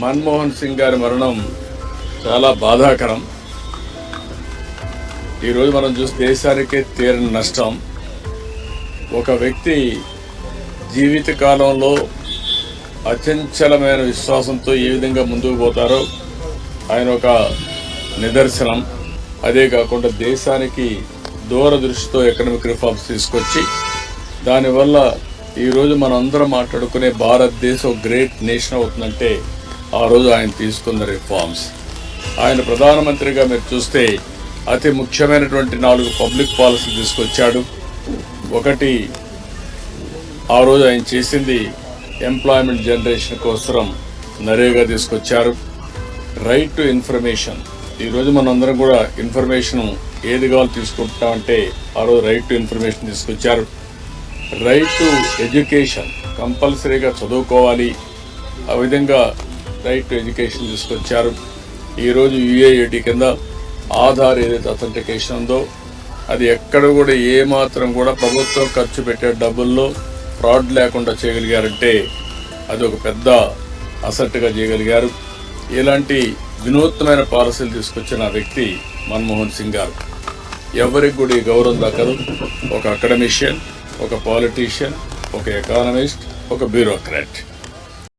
మన్మోహన్ సింగ్ గారి మరణం చాలా బాధాకరం. ఈరోజు మనం చూస్తే దేశానికే తీరని నష్టం. ఒక వ్యక్తి జీవిత కాలంలో అచంచలమైన విశ్వాసంతో ఏ విధంగా ముందుకు పోతారో ఆయన ఒక నిదర్శనం. అదే కాకుండా దేశానికి దూరదృష్టితో ఎకనామిక్ రిఫార్మ్స్ తీసుకొచ్చి దానివల్ల ఈరోజు మనం అందరం మాట్లాడుకునే భారతదేశం గ్రేట్ నేషన్ అవుతుందంటే ఆ రోజు ఆయన తీసుకున్న రిఫార్మ్స్ ఆయన ప్రధానమంత్రిగా మీరు చూస్తే అతి ముఖ్యమైనటువంటి నాలుగు పబ్లిక్ పాలసీ తీసుకొచ్చాడు. ఒకటి ఆ రోజు ఆయన చేసింది ఎంప్లాయ్మెంట్ జనరేషన్ కోసరం నరేగా తీసుకొచ్చారు. రైట్ టు ఇన్ఫర్మేషన్ ఈరోజు మనందరం కూడా ఇన్ఫర్మేషన్ ఏది కావాలో తీసుకుంటామంటే ఆ రోజు రైట్ టు ఇన్ఫర్మేషన్ తీసుకొచ్చారు. రైట్ టు ఎడ్యుకేషన్ కంపల్సరీగా చదువుకోవాలి. ఆ విధంగా రైట్ టు ఎడ్యుకేషన్ తీసుకొచ్చారు ఈరోజు యుఏఏటి కింద ఆధార్ ఏదైతే అథెంటికేషన్ ఉందో అది ఎక్కడ కూడా ఏమాత్రం కూడా ప్రభుత్వం ఖర్చు పెట్టే డబ్బుల్లో ఫ్రాడ్ లేకుండా చేయగలిగారంటే అది ఒక పెద్ద అసెట్గా చేయగలిగారు. ఇలాంటి వినూత్నమైన పాలసీలు తీసుకొచ్చిన వ్యక్తి మన్మోహన్ సింగ్ గారు. ఎవరికి కూడా ఈ గౌరవం దక్కదు. ఒక అకాడమిషియన్ ఒక పాలిటీషియన్ ఒక ఎకానమిస్ట్ ఒక బ్యూరోక్రాట్